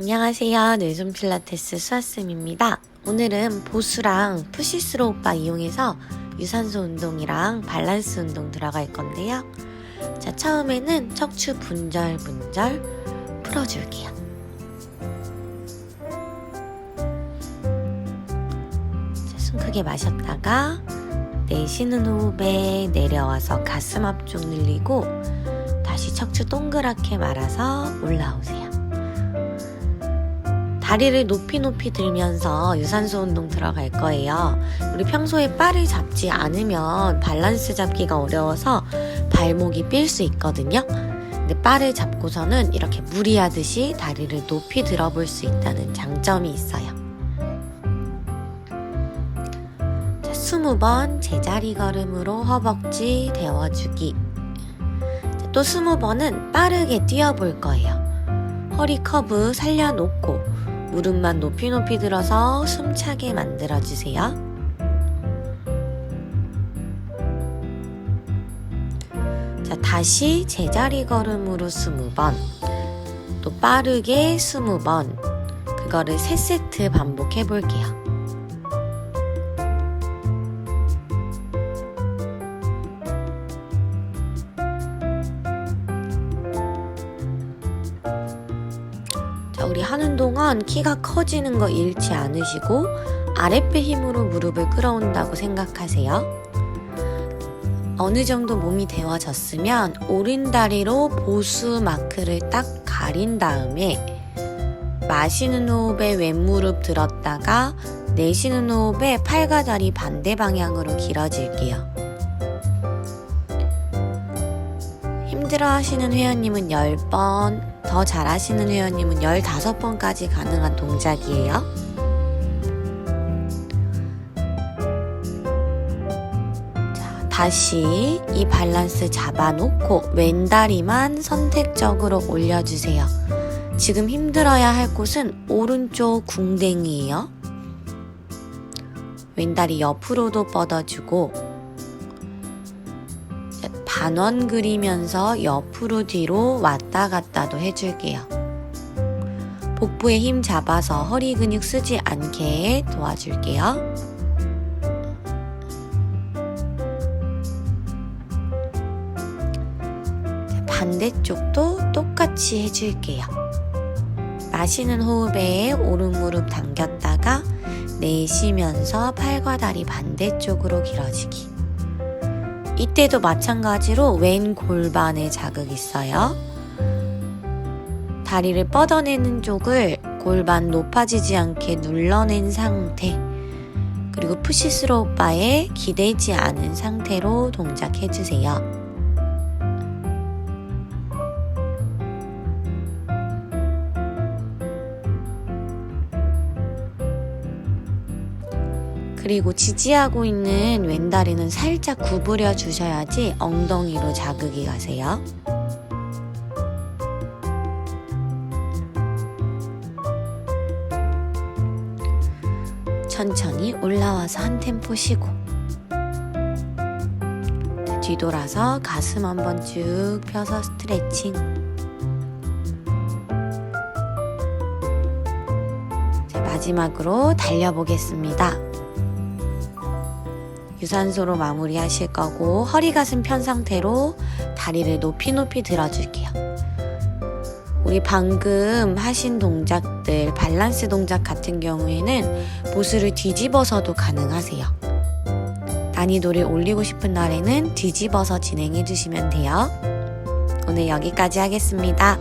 안녕하세요. 뇌손 필라테스 수아쌤입니다. 오늘은 보수랑 푸시스로 오빠 이용해서 유산소 운동이랑 밸런스 운동 들어갈 건데요. 자, 처음에는 척추 분절 분절 풀어줄게요. 자, 숨 크게 마셨다가 내쉬는 호흡에 내려와서 가슴 앞쪽 늘리고 다시 척추 동그랗게 말아서 올라오세요. 다리를 높이 높이 들면서 유산소 운동 들어갈 거예요. 우리 평소에 바를 잡지 않으면 밸런스 잡기가 어려워서 발목이 삘 수 있거든요. 근데 바를 잡고서는 이렇게 무리하듯이 다리를 높이 들어볼 수 있다는 장점이 있어요. 자, 20번 제자리 걸음으로 허벅지 데워주기. 자, 또 20번은 빠르게 뛰어볼 거예요. 허리 커브 살려놓고 무릎만 높이 높이 들어서 숨차게 만들어주세요. 자, 다시 제자리 걸음으로 20번. 또 빠르게 20번. 그거를 3세트 반복해 볼게요. 우리 하는 동안 키가 커지는 거 잃지 않으시고 아랫배 힘으로 무릎을 끌어온다고 생각하세요. 어느 정도 몸이 데워졌으면 오른다리로 보수 마크를 딱 가린 다음에 마시는 호흡에 왼무릎 들었다가 내쉬는 호흡에 팔과 다리 반대 방향으로 길어질게요. 힘들어 하시는 회원님은 10번, 더 잘하시는 회원님은 15번까지 가능한 동작이에요. 자, 다시 이 밸런스 잡아놓고 왼다리만 선택적으로 올려주세요. 지금 힘들어야 할 곳은 오른쪽 궁뎅이에요. 왼다리 옆으로도 뻗어주고 반원 그리면서 옆으로 뒤로 왔다 갔다도 해줄게요. 복부에 힘 잡아서 허리 근육 쓰지 않게 도와줄게요. 반대쪽도 똑같이 해줄게요. 마시는 호흡에 오른 무릎 당겼다가 내쉬면서 팔과 다리 반대쪽으로 길어지기. 이때도 마찬가지로 왼 골반에 자극 있어요. 다리를 뻗어내는 쪽을 골반 높아지지 않게 눌러낸 상태. 그리고 푸시스로 오빠에 기대지 않은 상태로 동작해주세요. 그리고 지지하고 있는 왼다리는 살짝 구부려 주셔야지 엉덩이로 자극이 가세요. 천천히 올라와서 한 템포 쉬고 뒤돌아서 가슴 한번 쭉 펴서 스트레칭 자, 마지막으로 달려보겠습니다. 유산소로 마무리 하실 거고 허리 가슴 편 상태로 다리를 높이 높이 들어줄게요. 우리 방금 하신 동작들 밸런스 동작 같은 경우에는 보수를 뒤집어서도 가능하세요. 난이도를 올리고 싶은 날에는 뒤집어서 진행해 주시면 돼요. 오늘 여기까지 하겠습니다.